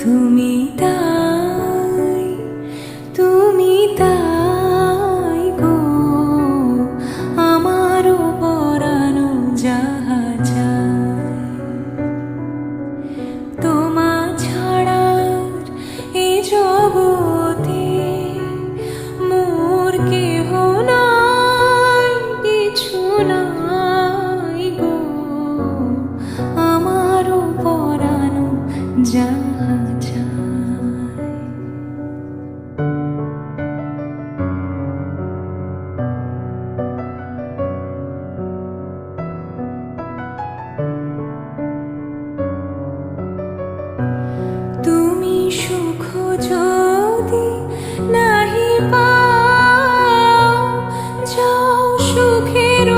তুমি তাই সন্ধ্যা তুমি সুখ নাহি যাও সুখের